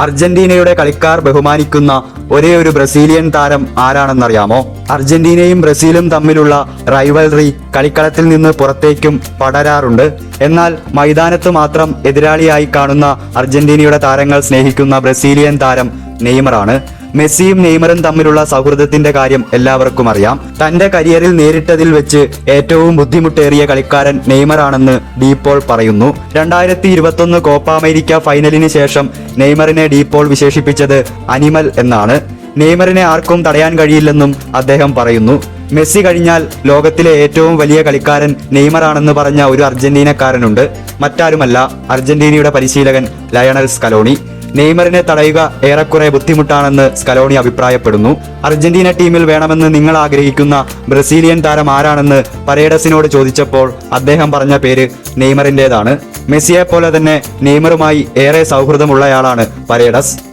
അർജന്റീനയുടെ കളിക്കാർ ബഹുമാനിക്കുന്ന ഒരേ ഒരു ബ്രസീലിയൻ താരം ആരാണെന്നറിയാമോ? അർജന്റീനയും ബ്രസീലും തമ്മിലുള്ള റൈവൽറി കളിക്കളത്തിൽ നിന്ന് പുറത്തേക്കും പടരാറുണ്ട്. എന്നാൽ മൈതാനത്ത് മാത്രം എതിരാളിയായി കാണുന്ന അർജന്റീനയുടെ താരങ്ങൾ സ്നേഹിക്കുന്ന ബ്രസീലിയൻ താരം നെയ്മറാണ്. മെസ്സിയും നെയ്മറും തമ്മിലുള്ള സൗഹൃദത്തിന്റെ കാര്യം എല്ലാവർക്കും അറിയാം. തന്റെ കരിയറിൽ നേരിട്ടതിൽ വെച്ച് ഏറ്റവും ബുദ്ധിമുട്ടേറിയ കളിക്കാരൻ നെയ്മറാണെന്ന് ഡീപോൾ പറയുന്നു. രണ്ടായിരത്തി ഇരുപത്തൊന്ന് കോപ്പ അമേരിക്ക ഫൈനലിന് ശേഷം നെയ്മറിനെ ഡീപോൾ വിശേഷിപ്പിച്ചത് അനിമൽ എന്നാണ്. നെയ്മറിനെ ആർക്കും തടയാൻ കഴിയില്ലെന്നും അദ്ദേഹം പറയുന്നു. മെസ്സി കഴിഞ്ഞാൽ ലോകത്തിലെ ഏറ്റവും വലിയ കളിക്കാരൻ നെയ്മറാണെന്ന് പറഞ്ഞ ഒരു അർജന്റീനക്കാരനുണ്ട്. മറ്റാരുമല്ല അർജന്റീനയുടെ പരിശീലകൻ ലയണൽ സ്കലോണി. നെയ്മറിനെ തടയുക ഏറെക്കുറെ ബുദ്ധിമുട്ടാണെന്ന് സ്കലോണി അഭിപ്രായപ്പെടുന്നു. അർജന്റീന ടീമിൽ വേണമെന്ന് നിങ്ങൾ ആഗ്രഹിക്കുന്ന ബ്രസീലിയൻ താരം ആരാണെന്ന് പരേഡസിനോട് ചോദിച്ചപ്പോൾ അദ്ദേഹം പറഞ്ഞ പേര് നെയ്മറിന്റെതാണ്. മെസ്സിയെ പോലെ തന്നെ നെയ്മറുമായി ഏറെ സൗഹൃദമുള്ളയാളാണ് പരേഡസ്.